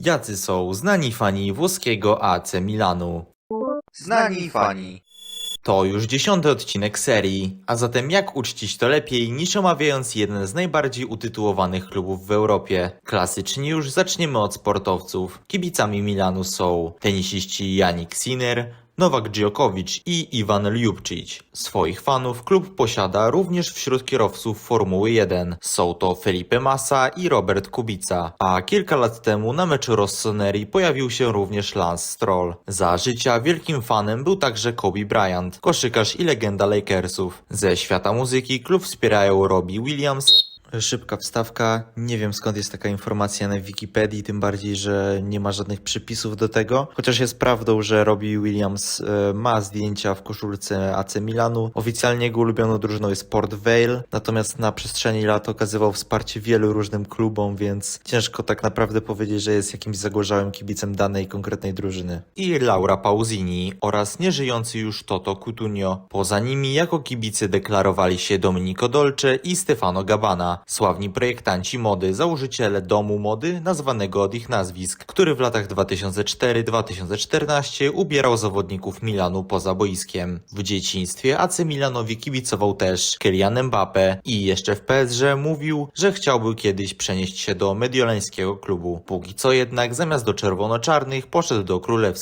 Jacy są znani fani włoskiego AC Milanu? Znani fani. To już dziesiąty odcinek serii, a zatem jak uczcić to lepiej niż omawiając jeden z najbardziej utytułowanych klubów w Europie. Klasycznie już zaczniemy od sportowców. Kibicami Milanu są tenisiści Janik Sinner, Nowak Djokovic i Iwan Ljubčić. Swoich fanów klub posiada również wśród kierowców Formuły 1. Są to Felipe Massa i Robert Kubica. A kilka lat temu na meczu Rossoneri pojawił się również Lance Stroll. Za życia wielkim fanem był także Kobe Bryant, koszykarz i legenda Lakersów. Ze świata muzyki klub wspierają Robbie Williams, Szybka wstawka. Nie wiem skąd jest taka informacja na Wikipedii, tym bardziej, że nie ma żadnych przypisów do tego. Chociaż jest prawdą, że Robbie Williams e, ma zdjęcia w koszulce AC Milanu. Oficjalnie jego ulubioną drużyną jest Port Vale, natomiast na przestrzeni lat okazywał wsparcie wielu różnym klubom, więc ciężko tak naprawdę powiedzieć, że jest jakimś zagorzałym kibicem danej konkretnej drużyny. I Laura Pausini oraz nieżyjący już Toto Cutugno. Poza nimi jako kibice deklarowali się Domenico Dolce i Stefano Gabbana, sławni projektanci mody, założyciele domu mody nazwanego od ich nazwisk, który w latach 2004-2014 ubierał zawodników Milanu poza boiskiem. W dzieciństwie AC Milanowi kibicował też Kylian Mbappe i jeszcze w PSG mówił, że chciałby kiedyś przenieść się do mediolańskiego klubu. Póki co jednak zamiast do czerwono-czarnych poszedł do królewskich.